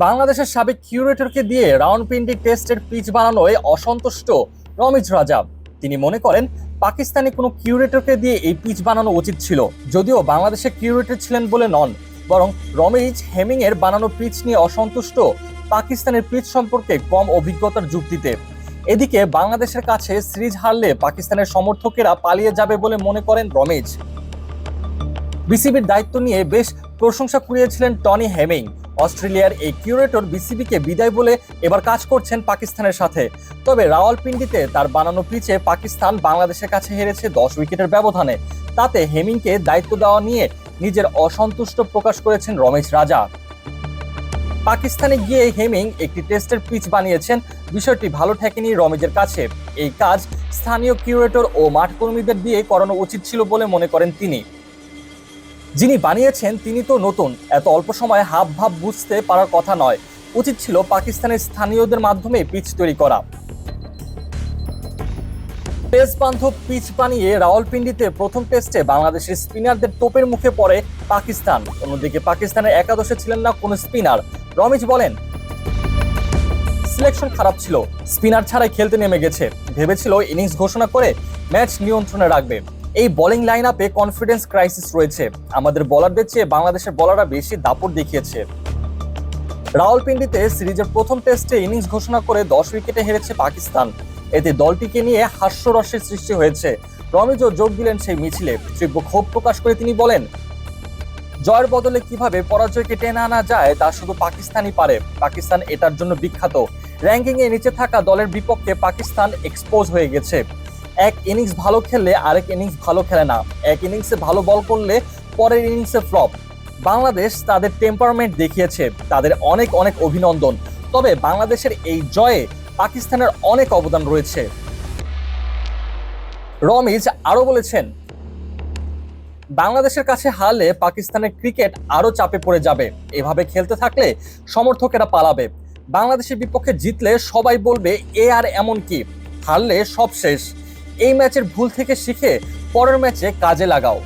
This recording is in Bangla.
বাংলাদেশের সাবেক কিউরেটরকে দিয়ে রাউন্ডপিন্ডি টেস্টের পিচ বানানোয় অসন্তুষ্ট রমিজ রাজা তিনি মনে করেন, পাকিস্তানি কোনো কিউরেটরকে দিয়ে এই পিচ বানানো উচিত ছিল, যদিও বাংলাদেশে কিউরেটর ছিলেন বলে নন। বরং রমিজ হেমিং এর বানানো পিচ নিয়ে অসন্তুষ্ট পাকিস্তানের পিচ সম্পর্কে কম অভিজ্ঞতার যুক্তিতে। এদিকে বাংলাদেশের কাছে সিরিজ হারলে পাকিস্তানের সমর্থকেরা পালিয়ে যাবে বলে মনে করেন রমেজ। বিসিবির দায়িত্ব নিয়ে বেশ প্রশংসা কুড়িয়েছিলেন টনি হেমিং। অস্ট্রেলিয়ার এই কিউরেটর বিসিবিকে বিদায় বলে এবার কাজ করছেন পাকিস্তানের সাথে। তবে রাওয়ালপিন্ডিতে তার বানানো পিচে পাকিস্তান বাংলাদেশের কাছে হেরেছে দশ উইকেটের ব্যবধানে। তাতে হেমিংকে দায়িত্ব দেওয়া নিয়ে নিজের অসন্তুষ্ট প্রকাশ করেছেন রমেশ রাজা। পাকিস্তানে গিয়ে হেমিং একটি টেস্টের পিচ বানিয়েছেন। বিষয়টি ভালো ঠেকেনি রমেজের কাছে। এই কাজ স্থানীয় কিউরেটর ও মাঠ কর্মীদের দিয়ে করানো উচিত ছিল বলে মনে করেন তিনি। যিনি বানিয়েছেন, তিনি তো নতুন। এত অল্প সময়ে হাব ভাব বুঝতে পারার কথা নয়। উচিত ছিল পাকিস্তানের স্থানীয়দের মাধ্যমে পিচ তৈরি করা। টেস্ট বান্ধব পিচ বানিয়ে রাওয়ালপিন্ডিতে প্রথম টেস্টে বাংলাদেশের স্পিনারদের তোপের মুখে পড়ে পাকিস্তান। অন্যদিকে পাকিস্তানের একাদশে ছিলেন না কোনো স্পিনার। রমেশ বলেন, সিলেকশন খারাপ ছিল। স্পিনার ছাড়াই খেলতে নেমে গেছে। ভেবেছিল ইনিংস ঘোষণা করে ম্যাচ নিয়ন্ত্রণে রাখবে। এই বোলিং লাইন আপে কনফিডেন্স ক্রাইসিস রয়েছে। আমাদের বলারদের চেয়ে বাংলাদেশের বলাররা বেশি দাপট দেখিয়েছে। রাওয়ালপিন্ডিতে সিরিজের প্রথম টেস্টে ইনিংস ঘোষণা করে দশ উইকেটে হেরেছে পাকিস্তান। এতে দলটিকে নিয়ে হাস্যরসের সৃষ্টি হয়েছে। রমিজও যোগ দিলেন সেই মিছিলে। তীব্র ক্ষোভ প্রকাশ করে তিনি বলেন, জয়ের বদলে কীভাবে পরাজয়কে টেনে আনা যায় তা শুধু পাকিস্তানই পারে। পাকিস্তান এটার জন্য বিখ্যাত। র্যাঙ্কিং এ নিচে থাকা দলের বিপক্ষে পাকিস্তান এক্সপোজ হয়ে গেছে। এক ইনিংস ভালো খেললে আরেক ইনিংস ভালো খেলে না। এক ইনিংসে ভালো বল করলে পরের ইনিংসে ফ্লপ বাংলাদেশ তাদের টেম্পারমেন্ট দেখিয়েছে, তাদের অনেক অনেক অভিনন্দন। তবে বাংলাদেশের এই জয়ে পাকিস্তানের অনেক অবদান রয়েছে। রমিজ আরও বলেছেন, বাংলাদেশের কাছে হারলে পাকিস্তানের ক্রিকেট আরও চাপে পড়ে যাবে। এভাবে খেলতে থাকলে সমর্থকেরা পালাবে। বাংলাদেশের বিপক্ষে জিতলে সবাই বলবে, এ আর এমন কি? হারলে সব শেষ। এই ম্যাচের ভুল থেকে শিখে পরের ম্যাচে কাজে লাগাও।